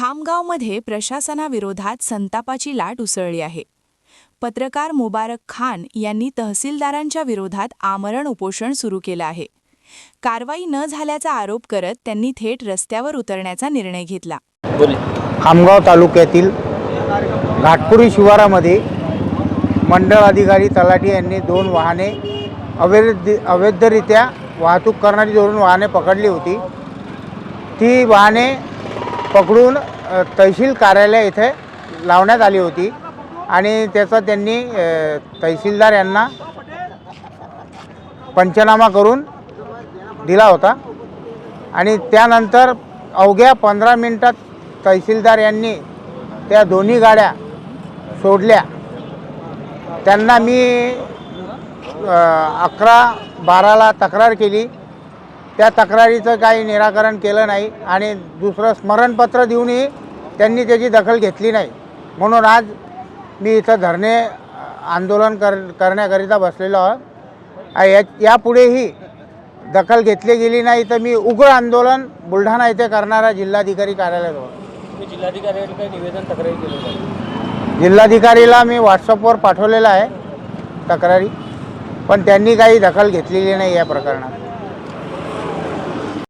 खामगावमध्ये प्रशासनाविरोधात संतापाची लाट उसळली आहे. पत्रकार मुबारक खान यांनी तहसीलदारांच्या विरोधात आमरण उपोषण सुरू केलं आहे. कारवाई न झाल्याचा आरोप करत त्यांनी थेट रस्त्यावर उतरण्याचा निर्णय घेतला. खामगाव तालुक्यातील घाटपुरी शिवारामध्ये मंडळ अधिकारी तलाठी यांनी दोन वाहने अवैध अवैधरित्या वाहतूक करणारी दोन वाहने पकडली होती. ती वाहने पकडून तहसील कार्यालय इथे लावण्यात आली होती. आणि त्याचा त्यांनी तहसीलदार यांना पंचनामा करून दिला होता. आणि त्यानंतर अवघ्या पंधरा मिनटात तहसीलदार यांनी त्या दोन्ही गाड्या सोडल्या. त्यांना मी अकरा बाराला तक्रार केली. त्या तक्रारीचं काही निराकरण केलं नाही. आणि दुसरं स्मरणपत्र देऊनही त्यांनी त्याची दखल घेतली नाही. म्हणून आज मी इथं धरणे आंदोलन कर करण्याकरिता बसलेलो आहोत. आ, या यापुढेही दखल घेतली गेली नाही तर मी उग्र आंदोलन बुलढाणा येथे करणारा जिल्हाधिकारी कार्यालयाजवळ जिल्हाधिकाऱ्याला काही निवेदन तक्रारी केलं का? जिल्हाधिकारीला मी व्हॉट्सअपवर पाठवलेलं आहे तक्रारी पण त्यांनी काही दखल घेतलेली नाही या प्रकरणात.